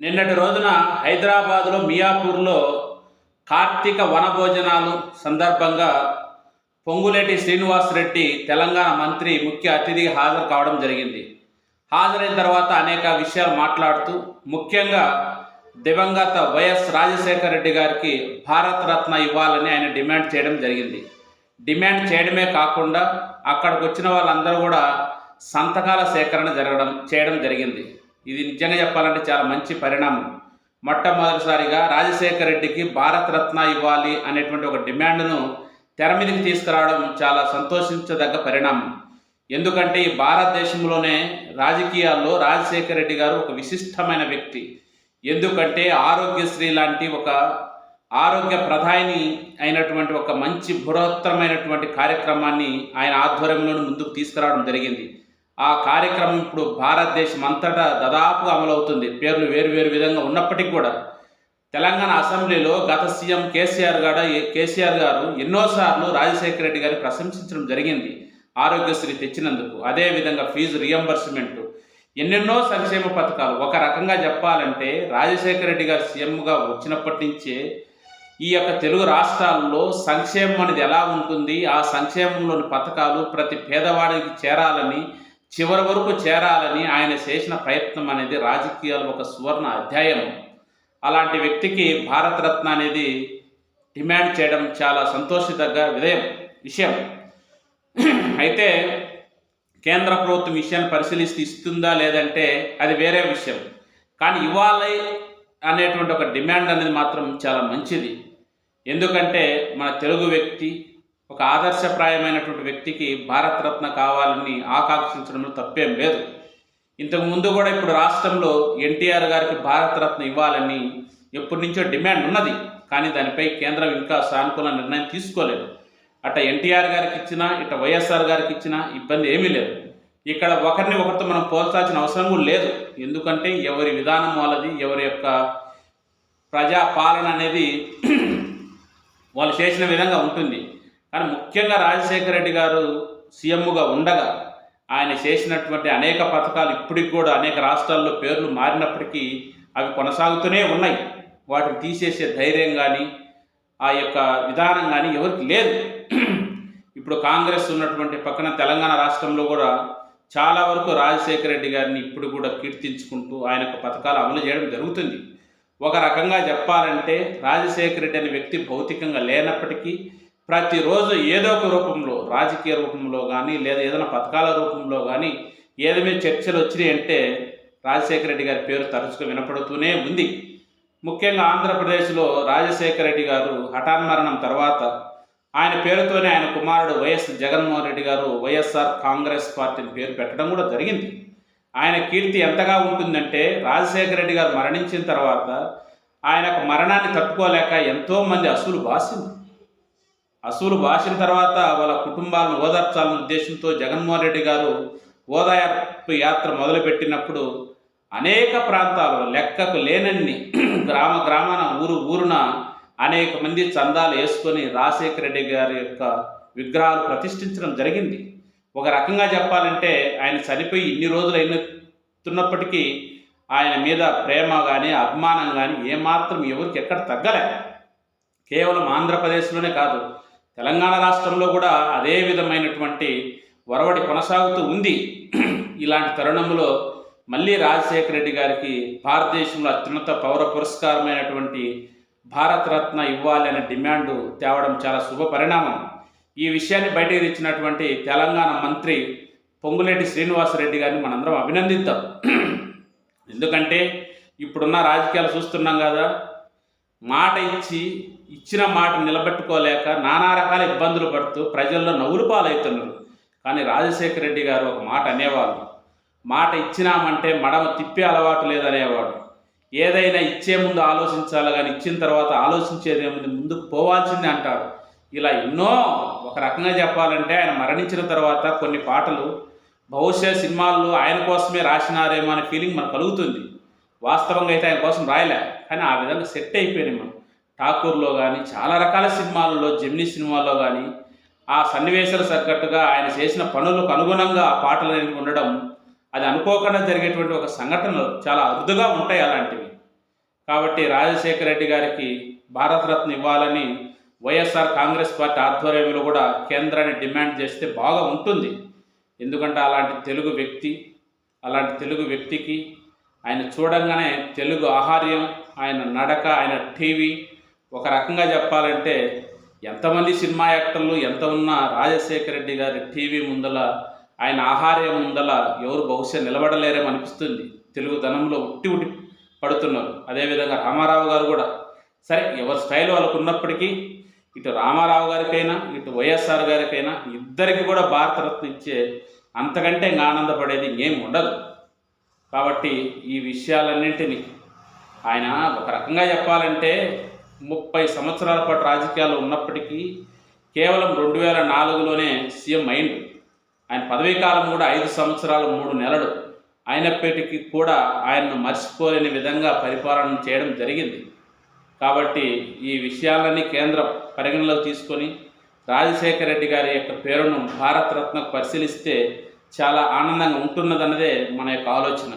నిన్నటి రోజున హైదరాబాదులో మియాపూర్లో కార్తీక వనభోజనాలు సందర్భంగా పొంగులేటి శ్రీనివాసరెడ్డి తెలంగాణ మంత్రి ముఖ్య అతిథిగా హాజరు కావడం జరిగింది. హాజరైన తర్వాత అనేక విషయాలు మాట్లాడుతూ ముఖ్యంగా దివంగత వైఎస్ రాజశేఖర రెడ్డి గారికి భారత రత్న ఇవ్వాలని ఆయన డిమాండ్ చేయడం జరిగింది. డిమాండ్ చేయడమే కాకుండా అక్కడికి వచ్చిన వాళ్ళందరూ కూడా సంతకాల సేకరణ జరగడం చేయడం జరిగింది. ఇది నిజంగా చెప్పాలంటే చాలా మంచి పరిణామం. మొట్టమొదటిసారిగా రాజశేఖర రెడ్డికి భారత రత్న ఇవ్వాలి అనేటువంటి ఒక డిమాండ్ను తెర మీదకి తీసుకురావడం చాలా సంతోషించదగ్గ పరిణామం. ఎందుకంటే ఈ భారతదేశంలోనే రాజకీయాల్లో రాజశేఖర రెడ్డి గారు ఒక విశిష్టమైన వ్యక్తి. ఎందుకంటే ఆరోగ్యశ్రీ లాంటి ఒక ఆరోగ్య ప్రధాని అయినటువంటి ఒక మంచి బృహత్తరమైనటువంటి కార్యక్రమాన్ని ఆయన ఆధ్వర్యంలోని ముందుకు తీసుకురావడం జరిగింది. ఆ కార్యక్రమం ఇప్పుడు భారతదేశం అంతటా దాదాపు అమలవుతుంది. పేర్లు వేరు వేరు విధంగా ఉన్నప్పటికీ కూడా. తెలంగాణ అసెంబ్లీలో గత సీఎం కేసీఆర్ గారు కేసీఆర్ గారు ఎన్నోసార్లు రాజశేఖర రెడ్డి గారిని ప్రశంసించడం జరిగింది ఆరోగ్యశ్రీ తెచ్చినందుకు. అదేవిధంగా ఫీజు రియంబర్స్మెంట్. ఎన్నెన్నో సంక్షేమ పథకాలు. ఒక రకంగా చెప్పాలంటే రాజశేఖర రెడ్డి గారు సీఎంగా వచ్చినప్పటి నుంచే ఈ యొక్క తెలుగు రాష్ట్రాల్లో సంక్షేమం అనేది ఎలా ఉంటుంది? ఆ సంక్షేమంలోని పథకాలు ప్రతి పేదవాడికి చేరాలని చివరి వరకు చేరాలని ఆయన చేసిన ప్రయత్నం అనేది రాజకీయాలు ఒక సువర్ణ అధ్యాయం. అలాంటి వ్యక్తికి భారతరత్న అనేది డిమాండ్ చేయడం చాలా సంతోషదగ్గ విధయం విషయం. అయితే కేంద్ర ప్రభుత్వం విషయాన్ని పరిశీలిస్తూ ఇస్తుందా లేదంటే అది వేరే విషయం. కానీ ఇవ్వాలి అనేటువంటి ఒక డిమాండ్ అనేది మాత్రం చాలా మంచిది. ఎందుకంటే మన తెలుగు వ్యక్తి ఒక ఆదర్శప్రాయమైనటువంటి వ్యక్తికి భారతరత్న కావాలని ఆకాంక్షించడంలో తప్పేం లేదు. ఇంతకు ముందు కూడా ఇప్పుడు రాష్ట్రంలో ఎన్టీఆర్ గారికి భారతరత్న ఇవ్వాలని ఎప్పటి నుంచో డిమాండ్ ఉన్నది. కానీ దానిపై కేంద్రం ఇంకా సానుకూల నిర్ణయం తీసుకోలేదు. అట ఎన్టీఆర్ గారికి ఇచ్చినా ఇట వైఎస్ఆర్ గారికి ఇచ్చినా ఇబ్బంది ఏమీ లేదు. ఇక్కడ ఒకరిని ఒకరితో మనం పోల్చాల్సిన అవసరం కూడా లేదు. ఎందుకంటే ఎవరి విధానం వాళ్ళది ఎవరి యొక్క ప్రజా పాలన అనేది వాళ్ళు చేసిన విధంగా ఉంటుంది. కానీ ముఖ్యంగా రాజశేఖర రెడ్డి గారు సీఎంగా ఉండగా ఆయన చేసినటువంటి అనేక పథకాలు ఇప్పటికి కూడా అనేక రాష్ట్రాల్లో పేర్లు మారినప్పటికీ అవి కొనసాగుతూనే ఉన్నాయి. వాటిని తీసేసే ధైర్యం కానీ ఆ యొక్క విధానం కానీ ఎవరికి లేదు. ఇప్పుడు కాంగ్రెస్ ఉన్నటువంటి పక్కన తెలంగాణ రాష్ట్రంలో కూడా చాలా వరకు రాజశేఖర రెడ్డి గారిని ఇప్పుడు కూడా కీర్తించుకుంటూ ఆయన యొక్క పథకాలు అమలు చేయడం జరుగుతుంది. ఒక రకంగా చెప్పాలంటే రాజశేఖర రెడ్డి అనే వ్యక్తి భౌతికంగా లేనప్పటికీ ప్రతిరోజు ఏదో ఒక రూపంలో రాజకీయ రూపంలో కానీ లేదా ఏదైనా పథకాల రూపంలో కానీ ఏది మీద చర్చలు వచ్చినాయి అంటే రాజశేఖర రెడ్డి గారి పేరు తరచుగా వినపడుతూనే ఉంది. ముఖ్యంగా ఆంధ్రప్రదేశ్లో రాజశేఖర రెడ్డి గారు హఠాన్మరణం తర్వాత ఆయన పేరుతోనే ఆయన కుమారుడు వైఎస్ జగన్మోహన్ రెడ్డి గారు వైఎస్ఆర్ కాంగ్రెస్ పార్టీని పేరు పెట్టడం కూడా జరిగింది. ఆయన కీర్తి ఎంతగా ఉంటుందంటే రాజశేఖర రెడ్డి గారు మరణించిన తర్వాత ఆయనకు మరణాన్ని తట్టుకోలేక ఎంతోమంది అసూలు బాసింది. అసూలు బాసిన తర్వాత వాళ్ళ కుటుంబాలను ఓదార్చాలన్న ఉద్దేశంతో జగన్మోహన్ రెడ్డి గారు ఓదార్పు యాత్ర మొదలుపెట్టినప్పుడు అనేక ప్రాంతాలు లెక్కకు లేనన్ని గ్రామ గ్రామాన ఊరు ఊరున అనేక మంది చందాలు వేసుకొని రాజశేఖర రెడ్డి గారి యొక్క విగ్రహాలు ప్రతిష్ఠించడం జరిగింది. ఒక రకంగా చెప్పాలంటే ఆయన చనిపోయి ఇన్ని రోజులు అయినతున్నప్పటికీ ఆయన మీద ప్రేమ కానీ అభిమానం కానీ ఏమాత్రం ఎవరికి ఎక్కడ తగ్గలే. కేవలం ఆంధ్రప్రదేశ్లోనే కాదు తెలంగాణ రాష్ట్రంలో కూడా అదే విధమైనటువంటి వరవడి కొనసాగుతూ ఉంది. ఇలాంటి తరుణంలో మళ్ళీ రాజశేఖర రెడ్డి గారికి భారతదేశంలో అత్యున్నత పౌర పురస్కారమైనటువంటి భారతరత్న ఇవ్వాలి అనే డిమాండ్ తేవడం చాలా శుభ పరిణామం. ఈ విషయాన్ని బయటకు తెచ్చినటువంటి తెలంగాణ మంత్రి పొంగులేటి శ్రీనివాసరెడ్డి గారిని మనందరం అభినందిద్దాం. ఎందుకంటే ఇప్పుడున్న రాజకీయాలు చూస్తున్నాం కదా మాట ఇచ్చి ఇచ్చిన మాట నిలబెట్టుకోలేక నానా రకాల ఇబ్బందులు పడుతూ ప్రజల్లో నవ్వులు పాలవుతున్నారు. కానీ రాజశేఖర రెడ్డి గారు ఒక మాట అనేవాళ్ళు. మాట ఇచ్చినామంటే మడమ తిప్పే అలవాటు లేదనేవాడు. ఏదైనా ఇచ్చే ముందు ఆలోచించాలి కానీ ఇచ్చిన తర్వాత ఆలోచించేదేముంది ముందుకు పోవాల్సిందే అంటాడు. ఇలా ఎన్నో ఒక రకంగా చెప్పాలంటే ఆయన మరణించిన తర్వాత కొన్ని పాటలు బహుశా సినిమాల్లో ఆయన కోసమే రాసినారేమో అనే ఫీలింగ్ మనకు కలుగుతుంది. వాస్తవంగా అయితే ఆయన కోసం రాయలే. కానీ ఆ విధంగా సెట్ అయిపోయినాయి మనం. ఠాకూర్లో కానీ చాలా రకాల సినిమాలలో జెమినీ సినిమాలో కానీ ఆ సన్నివేశాలు తగ్గట్టుగా ఆయన చేసిన పనులకు అనుగుణంగా ఆ పాటలు అనేవి ఉండడం అది అనుకోకుండా జరిగేటువంటి ఒక సంఘటనలు చాలా అరుదుగా ఉంటాయి అలాంటివి. కాబట్టి రాజశేఖర రెడ్డి గారికి భారతరత్న ఇవ్వాలని వైఎస్ఆర్ కాంగ్రెస్ పార్టీ ఆధ్వర్యంలో కూడా కేంద్రాన్ని డిమాండ్ చేస్తే బాగా ఉంటుంది. ఎందుకంటే అలాంటి తెలుగు వ్యక్తి అలాంటి తెలుగు వ్యక్తికి ఆయన చూడంగానే తెలుగు ఆహార్యం ఆయన నడక ఆయన టీవీ. ఒక రకంగా చెప్పాలంటే ఎంతమంది సినిమా యాక్టర్లు ఎంత ఉన్నా రాజశేఖర రెడ్డి గారి టీవీ ముందల ఆయన ఆహార్యం ముందల ఎవరు బహుశా నిలబడలేరేమో అనిపిస్తుంది. తెలుగు ధనంలో ఉట్టి ఉట్టి పడుతున్నారు. అదేవిధంగా రామారావు గారు కూడా. సరే ఎవరి స్టైల్ వాళ్ళకు ఉన్నప్పటికీ ఇటు రామారావు గారికైనా ఇటు వైఎస్ఆర్ గారికైనా ఇద్దరికి కూడా భారతరత్న ఇచ్చే అంతకంటే ఇంకా ఆనందపడేది ఏం ఉండదు. కాబట్టి ఈ విషయాలన్నింటినీ ఆయన ఒక రకంగా చెప్పాలంటే ముప్పై సంవత్సరాల పాటు రాజకీయాల్లో ఉన్నప్పటికీ కేవలం రెండు వేల నాలుగులోనే సీఎం అయిండు. ఆయన పదవీ కాలం కూడా ఐదు సంవత్సరాలు మూడు నెలలు అయినప్పటికీ కూడా ఆయన్ను మర్చిపోలేని విధంగా పరిపాలన చేయడం జరిగింది. కాబట్టి ఈ విషయాలన్నీ కేంద్రం పరిగణలోకి తీసుకొని రాజశేఖర రెడ్డి గారి యొక్క పేరును భారతరత్నకు పరిశీలిస్తే చాలా ఆనందంగా ఉంటున్నదన్నదే మన యొక్క ఆలోచన.